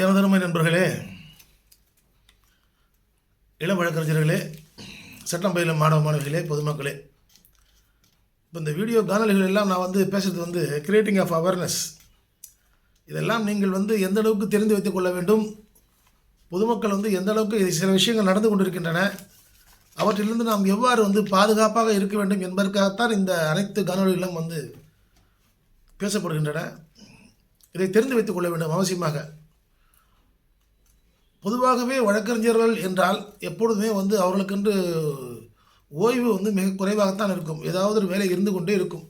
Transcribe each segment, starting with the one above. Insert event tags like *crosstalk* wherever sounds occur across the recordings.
எனதருமை நண்பர்களே இளம் வழக்கறிஞர்களே சட்டம் பயிலும் மாணவ மாணவிகளே பொதுமக்களே. இப்போ இந்த வீடியோ காணொலிகள் எல்லாம் நான் வந்து பேசுகிறது வந்து கிரியேட்டிங் ஆஃப் அவேர்னஸ் இதெல்லாம் நீங்கள் வந்து எந்த அளவுக்கு தெரிந்து வைத்துக் கொள்ள வேண்டும் பொதுமக்கள் வந்து எந்த அளவுக்கு சில விஷயங்கள் நடந்து கொண்டிருக்கின்றன அவற்றிலிருந்து நாம் எவ்வாறு வந்து பாதுகாப்பாக இருக்க வேண்டும் என்பதற்காகத்தான் இந்த அனைத்து காணொலிகளும் வந்து பேசப்படுகின்றன. இதை தெரிந்து வைத்துக் கொள்ள வேண்டும் அவசியமாக. பொதுவாகவே வழக்கறிஞர்கள் என்றால் எப்பொழுதுமே வந்து அவர்களுக்கென்று ஓய்வு வந்து மிக குறைவாகத்தான் இருக்கும். ஏதாவது ஒரு வேலை இருந்து கொண்டே இருக்கும்.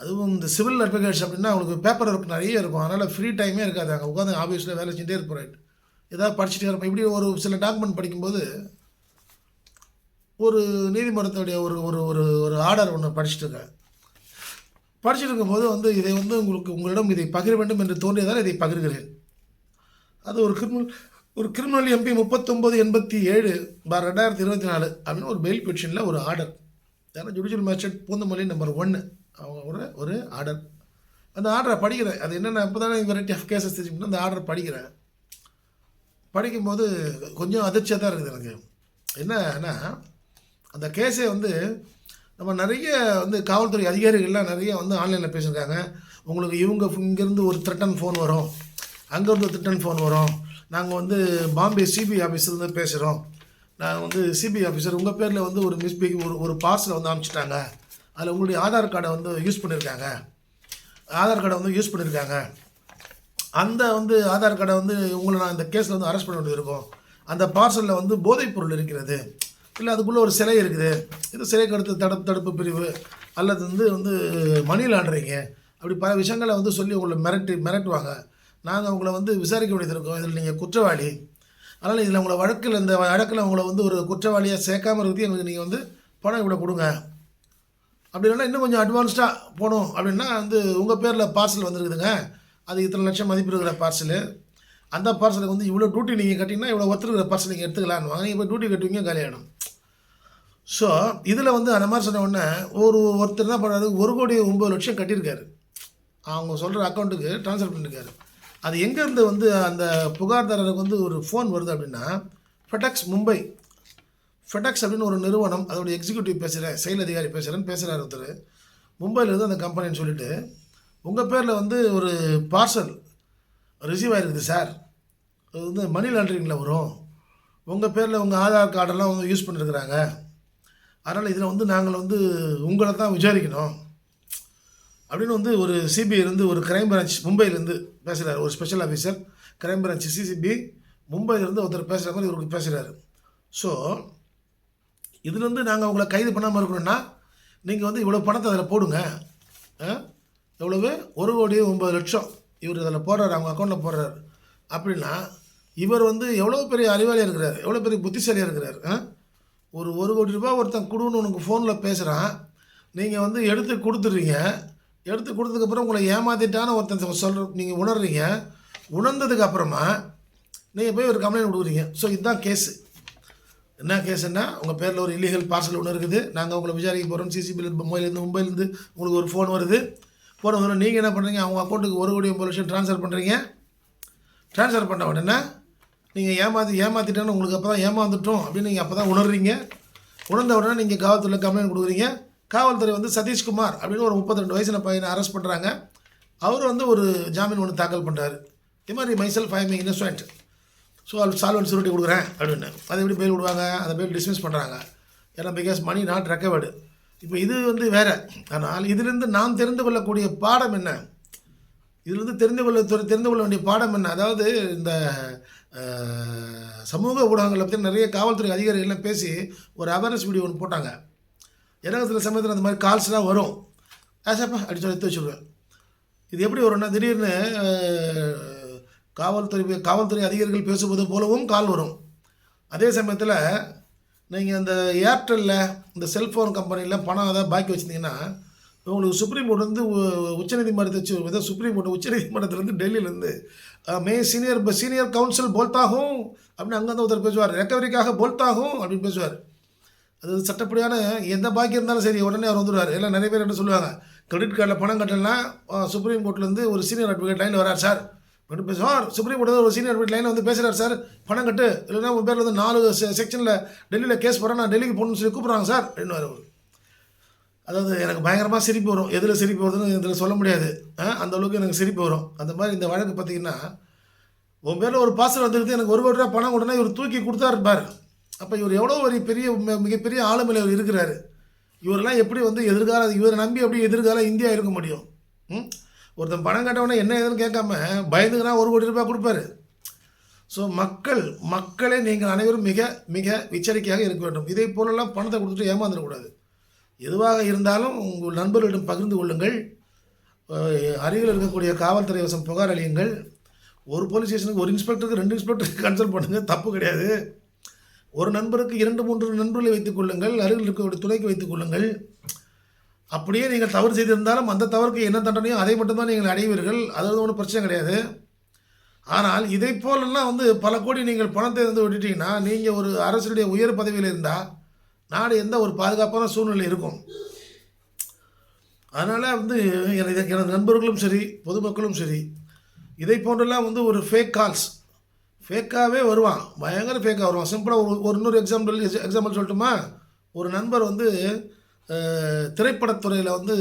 அதுவும் இந்த சிவில் அட்வொகேட்ஸ் அப்படின்னா அவங்களுக்கு பேப்பர் ஒர்க் நிறைய இருக்கும். அதனால் ஃப்ரீ டைமே இருக்காது. அங்கே உட்காந்து ஆஃபீஸில் வேலை செஞ்சுட்டே இருப்போம் ரைட் ஏதாவது படிச்சுட்டே இருப்போம் இப்படி ஒரு சில டாக்குமெண்ட் படிக்கும்போது ஒரு நீதிமன்றத்துடைய ஒரு ஒரு ஒரு ஒரு ஆர்டர் ஒன்று படிச்சுட்டு இருக்கேன் படிச்சுட்டு இருக்கும்போது வந்து இதை வந்து உங்களுக்கு உங்களிடம் இதை பகிர வேண்டும் என்று தோன்றியதால் இதை பகிர்கிறேன். அது ஒரு கிரிமினல் ஒரு கிரிமினல் எம்பி முப்பத்தொம்போது எண்பத்தி ஏழு பார் ரெண்டாயிரத்தி இருபத்தி நாலு அப்படின்னு ஒரு பெயில் பெட்டிஷனில் ஒரு ஆர்டர் ஏன்னா ஜுடிஷியல் மேஜிஸ்ட்ரேட் பூந்தமல்லி நம்பர் ஒன்று அவங்க ஒரு ஒரு ஆர்டர் அந்த ஆர்டரை படிக்கிறேன். அது என்னென்ன இப்போ தானே வெரைட்டி ஆஃப் கேசஸ் தெரிஞ்சுக்கணும் அந்த ஆர்டர் படிக்கிறேன். படிக்கும்போது கொஞ்சம் அதிர்ச்சியாக தான் இருக்குது எனக்கு. என்னன்னா அந்த கேஸே வந்து நம்ம நிறைய வந்து காவல்துறை அதிகாரிகள்லாம் நிறைய வந்து ஆன்லைனில் பேசியிருக்காங்க. உங்களுக்கு இவங்க இங்கேருந்து ஒரு த்ரெட்டன் ஃபோன் வரும். அங்கேருந்து திட்டன் ஃபோன் வரும். நாங்கள் வந்து பாம்பே சிபிஐ ஆஃபீஸ்லேருந்து பேசுகிறோம் நாங்கள் வந்து சிபிஐ ஆஃபீஸர் உங்கள் பேரில் வந்து ஒரு மிஸ்பேக் ஒரு ஒரு பார்சலை வந்து அனுப்பிச்சிட்டாங்க. அதில் உங்களுடைய ஆதார் கார்டை வந்து யூஸ் பண்ணியிருக்காங்க ஆதார் கார்டை வந்து யூஸ் பண்ணியிருக்காங்க அந்த வந்து ஆதார் கார்டை வந்து உங்களை நான் இந்த கேஸில் வந்து அரெஸ்ட் பண்ண வேண்டியிருக்கோம் அந்த பார்சலில் வந்து போதைப் பொருள் இருக்கிறது. இல்லை அதுக்குள்ளே ஒரு சிலை இருக்குது. இந்த சிலை கடத்து தடுப்பு தடுப்பு பிரிவு அல்லது வந்து வந்து மணி லாண்டரிங்க அப்படி பல விஷயங்களை வந்து சொல்லி உங்களை மிரட்டி மிரட்டுவாங்க. நாங்கள் உங்களை வந்து விசாரிக்க வேண்டியிருக்கோம் இருக்கும் இதில் நீங்கள் குற்றவாளி. அதனால் இதில் உங்களை வழக்கில் இந்த வழக்கில் உங்களை வந்து ஒரு குற்றவாளியாக சேர்க்காம இருக்கிறது எங்களுக்கு நீங்கள் வந்து பணம் இவ்வளோ கொடுங்க. அப்படி இல்லைன்னா இன்னும் கொஞ்சம் அட்வான்ஸ்டாக போகணும். அப்படின்னா வந்து உங்கள் பேரில் பார்சல் வந்துருக்குதுங்க. அது இத்தனை லட்சம் மதிப்பு இருக்கிற பார்சலு அந்த பார்சலுக்கு வந்து இவ்வளோ டியூட்டி நீங்கள் கட்டிங்கன்னா இவ்வளோ ஒத்துருக்கிற பார்சல் நீங்கள் எடுத்துக்கலான்னு வாங்க. நீங்கள் போய் டியூட்டி கட்டுவீங்க கல்யாணம் ஸோ இதில் வந்து அந்த மாதிரி சொன்ன உடனே ஒரு ஒருத்தர் தான் பண்ணுறாரு ஒரு கோடி ஒம்பது லட்சம் கட்டியிருக்காரு. அவங்க சொல்கிற அக்கௌண்ட்டுக்கு ட்ரான்ஸ்ஃபர் பண்ணியிருக்காரு. அது எங்கேருந்து வந்து அந்த புகார்தாரருக்கு வந்து ஒரு ஃபோன் வருது அப்படின்னா ஃபெடெக்ஸ் மும்பை ஃபெடக்ஸ் அப்படின்னு ஒரு நிறுவனம் அதோட எக்ஸிக்யூட்டிவ் பேசுகிறேன் செயல் அதிகாரி பேசுகிறேன்னு பேசுகிறார் ஒருத்தர். மும்பையிலேருந்து அந்த கம்பெனின்னு சொல்லிட்டு உங்கள் பேரில் வந்து ஒரு பார்சல் ரிசீவ் ஆகிருக்குது சார் அது வந்து மணி லாண்ட்ரிங்கில் வரும். உங்கள் பேரில் உங்கள் ஆதார் கார்டெல்லாம் வந்து யூஸ் பண்ணிருக்கிறாங்க. அதனால் இதில் வந்து நாங்கள் வந்து உங்களை தான் விசாரிக்கணும். அப்படின்னு வந்து ஒரு சிபிஐ இருந்து ஒரு கிரைம் பிரான்ச் மும்பையிலேருந்து பேசுகிறார் ஒரு special officer crime branch CCB மும்பையிலேருந்து ஒருத்தர் பேசுகிற மாதிரி இவருக்கு பேசுகிறாரு ஸோ இதுலேருந்து நாங்கள் உங்களை கைது பண்ணாமல் இருக்கணும்னா நீங்கள் வந்து இவ்வளோ பணத்தை அதில் போடுங்க. எவ்வளவு? ஒரு கோடி ஒம்பது லட்சம். இவர் அதில் போடுறாரு அவங்க அக்கௌண்ட்டில் போடுறாரு. அப்படின்னா இவர் வந்து எவ்வளோ பெரிய அறிவாளியாக இருக்கிறார்? எவ்வளோ பெரிய புத்திசாலியாக இருக்கிறார்? ஒரு ஒரு கோடி ரூபாய் ஒருத்தன் கொடுன்னு உனக்கு ஃபோனில் பேசுகிறான் நீங்கள் வந்து எடுத்து கொடுத்துட்றீங்க. எடுத்து கொடுத்ததுக்கப்புறம் உங்களை ஏமாத்திட்டான்னு ஒருத்தன் சொல்கிற நீங்கள் உணர்றீங்க. உணர்ந்ததுக்கு அப்புறமா நீங்கள் போய் ஒரு கம்ப்ளைண்ட் கொடுக்குறீங்க. ஸோ இதுதான் கேஸு என்ன கேஸுன்னா உங்கள் பேரில் ஒரு இல்லீகல் பார்சல் ஒன்று இருக்குது. நாங்கள் உங்களை விசாரிக்க போகிறோம் சிசிபியில் மும்பைலேருந்து மும்பைலேருந்து உங்களுக்கு ஒரு ஃபோன் வருது. ஃபோன் வரும் நீங்கள் என்ன பண்ணுறீங்க அவங்க அக்கௌண்ட்டுக்கு ஒரு கோடி ஒம்பது லட்சம் ட்ரான்ஸ்ஃபர் பண்ணுறீங்க ட்ரான்ஸ்ஃபர் பண்ண உடனே நீங்கள் ஏமாற்றி ஏமாற்றிட்டேன்னு உங்களுக்கு அப்போ தான் ஏமாந்துட்டோம் அப்படின்னு நீங்கள் அப்போ தான் உணர்றீங்க. உணர்ந்த உடனே நீங்கள் காவல்துறையில் கம்ப்ளைண்ட் கொடுக்குறீங்க. காவல்துறை வந்து சதீஷ்குமார் அப்படின்னு ஒரு முப்பத்தி ரெண்டு வயசில் பையனை அரெஸ்ட் பண்ணுறாங்க அவர் வந்து ஒரு ஜாமீன் ஒன்று தாக்கல் பண்ணுறாரு இது மாதிரி myself I am innocent so solvent surety கொடுக்குறேன் அப்படின்னு. அதை எப்படி பெயில் விடுவாங்க? அந்த பெயில் டிஸ்மிஸ் பண்ணுறாங்க ஏன்னா பிகாஸ் மணி நாட் ரெக்கவர்டு இப்போ இது வந்து வேறு. ஆனால் இதிலிருந்து நாம் தெரிந்து கொள்ளக்கூடிய பாடம் என்ன? இதிலிருந்து தெரிந்து கொள்ள தெரிந்து கொள்ள வேண்டிய பாடம் என்ன? அதாவது இந்த சமூக ஊடகங்களை பற்றி நிறைய காவல்துறை அதிகாரிகள்லாம் பேசி ஒரு அவேர்னஸ் வீடியோ ஒன்று போட்டாங்க. எனக்கு சில சமயத்தில் அந்த மாதிரி கால்ஸ்லாம் வரும். ஆசாப்பா அப்படி சொல்லி எடுத்து வச்சுருவேன். இது எப்படி வரும்னா திடீர்னு காவல்துறை காவல்துறை அதிகாரிகள் பேசுவது போலவும் கால் வரும். அதே சமயத்தில் நீங்கள் அந்த ஏர்டெல்லில் இந்த செல்ஃபோன் கம்பெனியில் பணம் ஏதாவது பாக்கி வச்சுருந்தீங்கன்னா உங்களுக்கு சுப்ரீம் கோர்ட் வந்து உச்சநீதிமன்றத்தை வச்சு ஏதோ சுப்ரீம் கோர்ட் உச்சநீதிமன்றத்துலேருந்து டெல்லியிலேருந்து மே சீனியர் சீனியர் கவுன்சில் போல்தாகும் அப்படின்னு அங்கேருந்து ஒருத்தர் பேசுவார். ரெக்கவரிக்காக போல்தாகும் அப்படின்னு பேசுவார். அது சட்டப்படியான எந்த பாக்கி இருந்தாலும் சரி உடனே அவர் வந்துடுவார். எல்லாம் நிறைய பேர் என்ன சொல்லுவாங்க கிரெடிட் கார்டில் பணம் கட்டலைன்னா சுப்ரீம் கோர்ட்லேருந்து ஒரு சீனியர் அட்வொகேட் லைனில் வரார் சார். மட்டும் பேசுவார் சுப்ரீம் கோர்ட்டில் ஒரு சீனியர் லைனில் வந்து பேசுகிறார் சார் பணம் கட்டு இல்லைன்னா உங்கள் பேரில் வந்து நாலு செக்ஷனில் டெல்லியில் கேஸ் போகிறேன் நான் டெல்லிக்கு போகணும்னு சொல்லி கூப்பிட்றாங்க சார் அப்படின்னு அவர். அதாவது எனக்கு பயங்கரமாக சிரிப்பு வரும். எதில் சிரிப்பு வருதுன்னு இதில் சொல்ல முடியாது. அந்த அளவுக்கு எனக்கு சிரிப்பு வரும். அந்த மாதிரி இந்த வழக்கு பார்த்தீங்கன்னா உன் பேரில் ஒரு பாசல் வந்துருக்கு எனக்கு ஒரு கோடி ரூபா பணம் கொடுனா இவர் தூக்கி கொடுத்தா இருப்பார் அப்போ இவர் எவ்வளோ ஒரு பெரிய மிகப்பெரிய ஆளுமையில் இவர் இருக்கிறாரு. இவரெல்லாம் எப்படி வந்து எதிர்கால இவரை நம்பி எப்படி எதிர்காலம் இந்தியா இருக்க முடியும்? ம்? ஒருத்தன் பணம் கட்டவனே என்ன ஏதுன்னு கேட்காம பயந்துக்குனா ஒரு கோடி ரூபாய் கொடுப்பாரு. ஸோ மக்கள் மக்களே நீங்கள் அனைவரும் மிக மிக எச்சரிக்கையாக இருக்க வேண்டும். இதை போலெல்லாம் பணத்தை கொடுத்துட்டு ஏமாந்துடக்கூடாது. எதுவாக இருந்தாலும் உங்கள் நண்பர்களிடம் பகிர்ந்து கொள்ளுங்கள். அருகில் இருக்கக்கூடிய காவல்துறை வசம் புகார் அளியுங்கள். ஒரு போலீஸ் ஸ்டேஷனுக்கு ஒரு இன்ஸ்பெக்டருக்கு ரெண்டு இன்ஸ்பெக்டருக்கு கன்சல்ட் பண்ணுங்கள் தப்பு கிடையாது. ஒரு நண்பருக்கு இரண்டு மூன்று நண்பர்களை வைத்துக் கொள்ளுங்கள் அருகில் இருக்கக்கூடிய துணைக்கு வைத்துக் கொள்ளுங்கள். அப்படியே நீங்கள் தவறு செய்திருந்தாலும் அந்த தவறுக்கு என்ன தண்டனையோ அதை மட்டும்தான் நீங்கள் அடைவீர்கள். அது ஒன்றும் பிரச்சனை கிடையாது. ஆனால் இதை போலெல்லாம் வந்து பல கோடி நீங்கள் பணத்தை வந்து விட்டுட்டீங்கன்னா நீங்கள் ஒரு அரசுடைய உயர் பதவியில் இருந்தால் நாடு எந்த ஒரு பாதுகாப்பான சூழ்நிலை இருக்கும். அதனால் வந்து எனது எனது நண்பர்களும் சரி பொதுமக்களும் சரி இதை போன்றெல்லாம் வந்து ஒரு ஃபேக் கால்ஸ் ஃபேக்காகவே வருவான். பயங்கர ஃபேக்காக வருவான். சிம்பிளாக ஒரு ஒரு இன்னொரு எக்ஸாம்பிள் எக்ஸாம்பிள் சொல்லட்டுமா? ஒரு நண்பர் வந்து திரைப்படத்துறையில் வந்து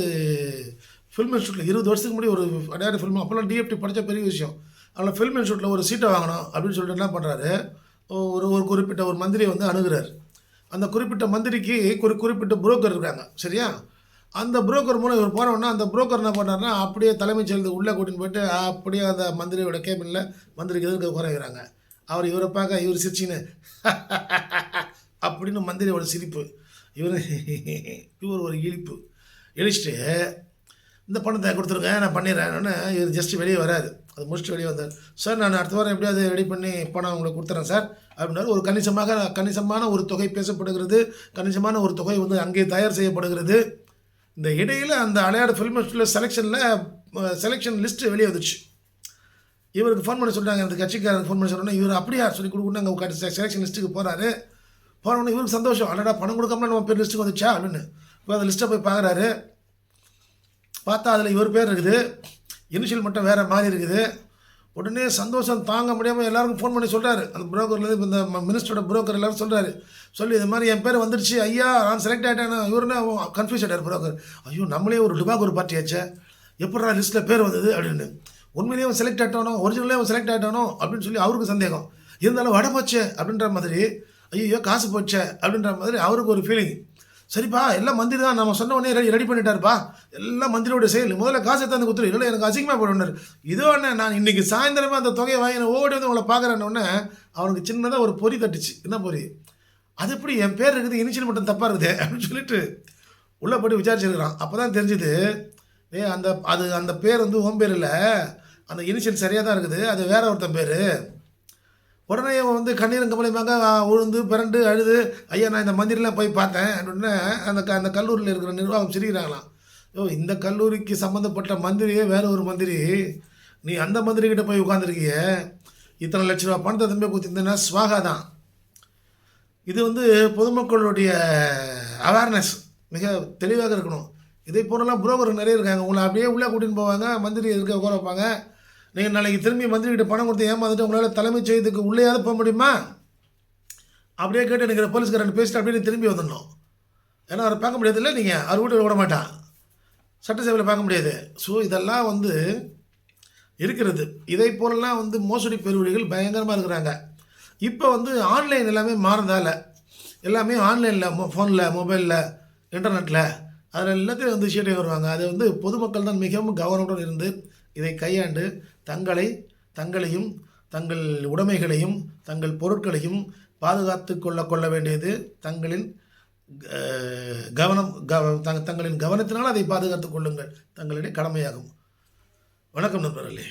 ஃபில்ம் இன்ஸ்டியூட்டில் இருபது வருஷத்துக்கு முன்னாடி ஒரு அடையாள ஃபில்ம் அப்போல்லாம் டிஎஃப்டி படித்த பெரிய விஷயம். அதில் ஃபில்ம் இன்ஸ்டியூட்டில் ஒரு சீட்டை வாங்கணும் அப்படின்னு சொல்லிட்டு என்ன பண்ணுறாரு ஒரு ஒரு குறிப்பிட்ட ஒரு மந்திரியை வந்து அணுகிறார். அந்த குறிப்பிட்ட மந்திரிக்கு ஒரு குறிப்பிட்ட புரோக்கர் இருக்காங்க. சரியா? அந்த புரோக்கர் மூலம் இவர் போனோன்னா அந்த புரோக்கர் என்ன பண்ணார்னா அப்படியே தலைமைச் செயலுக்கு உள்ளே கூட்டின்னு போயிட்டு அப்படியே அந்த மந்திரியோட கேபினில் மந்திரிக்கு எதிர்க்க குறைகிறாங்க அவர் இவரை பார்க்க இவர் சிரிச்சின்னு *laughs* அப்படின்னு மந்திரியோட சிரிப்பு. இவர் இவர் ஒரு இழிப்பு. இழிச்சிட்டு இந்த பணத்தை கொடுத்துருங்க நான் பண்ணிடுறேன்னு இவர் ஜஸ்ட் வெளியே வராது அது முடிச்சுட்டு வெளியே வந்தார். சார் நான் அடுத்த வாரம் எப்படியாவது ரெடி பண்ணி பணம் உங்களுக்கு கொடுத்துறேன் சார். அப்படின்னாரு. ஒரு கணிசமாக கணிசமான ஒரு தொகை பேசப்படுகிறது. கணிசமான ஒரு தொகை வந்து அங்கே தயார் செய்யப்படுகிறது. இந்த இடையில் அந்த அலையாடு ஃபில்ம் செலெக்ஷனில் செலெக்ஷன் லிஸ்ட்டு வெளியே வந்துச்சு. இவருக்கு ஃபோன் பண்ணி சொல்கிறாங்க அந்த கட்சிக்காரருக்கு ஃபோன் பண்ணி சொன்னோன்னே இவர் அப்படியா சொல்லி கொடுக்குன்னு அங்கே செலெக்ஷன் லிஸ்ட்டுக்கு போகிறாரு போனோடனே இவருக்கு சந்தோஷம். அடடா பணம் கொடுக்காம நம்ம பேர் லிஸ்ட்டுக்கு வந்துச்சா அப்படின்னு. இப்போ அந்த லிஸ்ட்டை போய் பார்க்குறாரு பார்த்தா அதில் இவர் பேர் இருக்குது. இனிஷியல் மட்டும் வேறு மாதிரி இருக்குது. உடனே சந்தோஷம் தாங்க முடியாமல் எல்லாருக்கும் ஃபோன் பண்ணி சொல்கிறாரு அந்த புரோக்கர்லேருந்து இந்த மினிஸ்டரோட புரோக்கர் எல்லாரும் சொல்கிறாரு சொல்லி இது மாதிரி என் பேர் வந்துருச்சு. ஐயா நான் செலக்ட் ஆகிட்டேன் இவருன்னா கன்ஃபியூஸ் ஆகிட்டார் புரோக்கர் ஐயோ நம்மளே ஒரு டுபாக் ஒரு பார்ட்டி ஆச்சே எப்படா லிஸ்ட்டில் பேர் வந்தது? அப்படின்னு. உண்மையிலேயே அவன் செலக்ட் ஆகிட்டானோ ஒரிஜினலே அவன் செலக்ட் ஆகிட்டானோ அப்படின்னு சொல்லி அவருக்கு சந்தேகம். இருந்தாலும் வடை போச்சே அப்படின்ற மாதிரி ஐயோ காசு போச்சே அப்படின்ற மாதிரி அவருக்கு ஒரு ஃபீலிங் சரிப்பா எல்லாம் மந்திரி தான். நம்ம சொன்ன உடனே ரெடி ரெடி பண்ணிட்டாருப்பா. எல்லாம் மந்திரியோட செயல். முதல்ல காசு தந்து கொடுத்துரு இல்லை எனக்கு அசிங்கமாக போடுனார் இதோ என்ன நான் இன்றைக்கி சாயந்தரமே அந்த தொகையை வாங்கி ஓடி வந்து உங்களை பார்க்குறேன்னு உடனே அவனுக்கு சின்னதாக ஒரு பொறி தட்டுச்சு. என்ன பொறி? அது எப்படி என் பேர் இருக்குது இனிஷியல் மட்டும் தப்பாக இருக்குது அப்படின்னு சொல்லிட்டு உள்ளே போட்டு விசாரிச்சிருக்கிறான். அப்போ தான் தெரிஞ்சுது ஏ அந்த அது அந்த பேர் வந்து ஓம்பேர் பேர் இல்லை. அந்த இனிஷியல் சரியாக தான் இருக்குது. அது வேற ஒருத்தன் பேர். உடனே அவன் வந்து கண்ணீரும் கமலையுமாக உழுந்து பிறண்டு அழுது ஐயா நான் இந்த மந்திரிலாம் போய் பார்த்தேன். அப்படின்னு அந்த க- அந்த கல்லூரியில் இருக்கிற நிர்வாகம் சிரிக்கிறாங்களாம். ஓ இந்த கல்லூரிக்கு சம்மந்தப்பட்ட மந்திரியே வேற ஒரு மந்திரி. நீ அந்த மந்திரிக்கிட்ட போய் உட்காந்துருக்கிய இத்தனை லட்ச ரூபா பணத்தை தம்பி கொடுத்துருந்தேன்னா ஸ்வாகா தான். இது வந்து பொதுமக்களுடைய அவேர்னஸ் மிக தெளிவாக இருக்கணும். இதே போலலாம் புரோக்கர் நிறைய இருக்காங்க. உங்களை அப்படியே உள்ளே கூட்டின்னு போவாங்க மந்திரி இருக்க உட்கார வைப்பாங்க. நீங்கள் நாளைக்கு திரும்பி மந்திரிக்கிட்ட பணம் கொடுத்து ஏமாந்துட்டு உங்களால் தலைமைச் செய்யறதுக்கு உள்ளேயாவது போக முடியுமா? அப்படியே கேட்டு எனக்கு போலீஸ்காரன் பேசிட்டு அப்படியே திரும்பி வந்துடணும். ஏன்னா அவரை பார்க்க முடியாதுல்ல நீங்கள் அவர் வீட்டில் விட மாட்டான். சட்டசபையில் பார்க்க முடியாது. ஸோ இதெல்லாம் வந்து இருக்கிறது. இதை போலலாம் வந்து மோசடி பெருவழிகள் பயங்கரமாக இருக்கிறாங்க. இப்போ வந்து ஆன்லைன் எல்லாமே மாறதால எல்லாமே ஆன்லைனில் மோ ஃபோனில் மொபைலில் இன்டர்நெட்டில் அதில் எல்லாத்தையும் வந்து சீட்டை வருவாங்க. அது வந்து பொதுமக்கள் தான் மிகவும் கவனத்துடன் இருந்து இதை கையாண்டு தங்களை தங்களையும் தங்கள் உடைமைகளையும் தங்கள் பொருட்களையும் பாதுகாத்து கொள்ள கொள்ள வேண்டியது தங்களின் கவனம் கவ தங்களின் கவனத்தினால் அதை பாதுகாத்து கொள்ளுங்கள். தங்களுடைய கடமையாகும். வணக்கம் நண்பர்களே.